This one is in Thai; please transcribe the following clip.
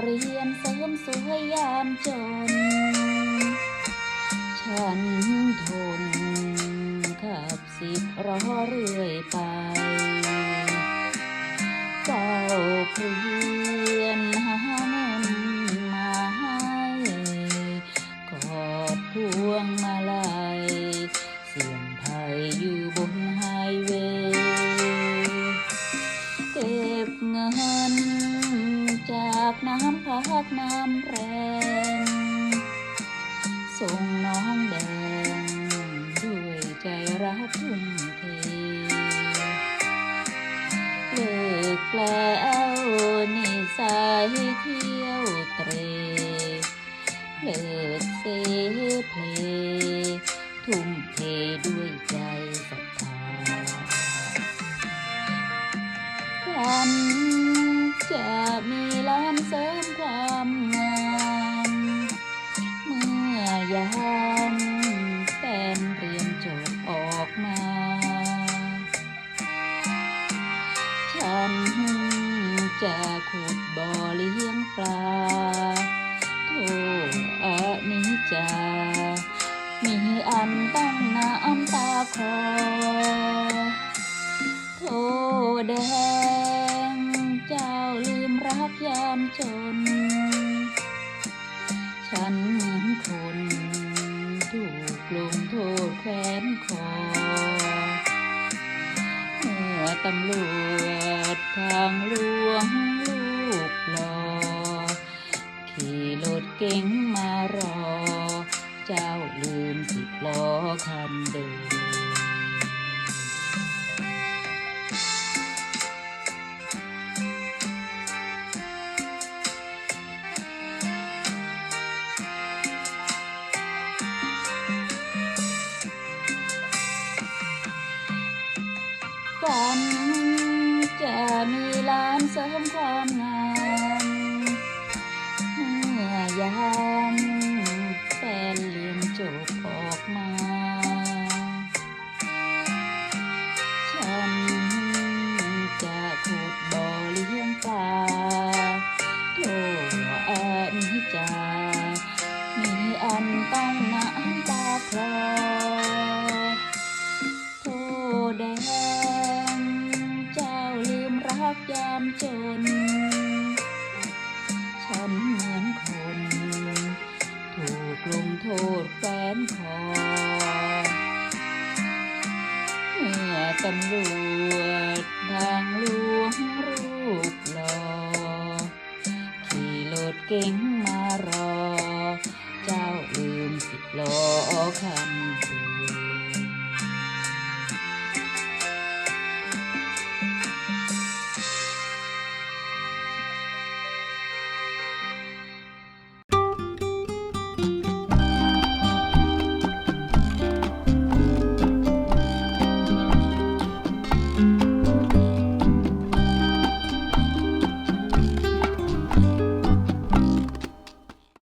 เรียนเสริมสวยยามจน ฉันทนขับสิบรอเรื่อยไปเฝ้าเพีากน้ำพักน้ำแรงส่งน้องแดงด้วยใจรักทุ่มเทเลิกแล้วนิสัยเที่ยวเตรเลิกเสเพล จะขุดบ่อเลี้ยงปลาโทอันิจจามีอันต้องน้ำตาคลอโทษแดง เจ้าลืมรักยามจน ฉันเหมือนคนถูกลงโทษแขวนคอเมื่อตำรวจ เจ้าลืมสิบล้อคันเดิมฝัน รียนจบออกมาฉันจะขุดบ่อเลี้ยงปลาโทอันจามีอันต้องน้ำตาคลอโทแดงเจ้าลืมรักยามจน ฉันเหมือนคน กลงโทษแฟนคอ เมื่อตำรวจทางหลวงรูปหล่อขี่รถเก๋งมารอ เจ้าลืมสิบล้อคันเดิม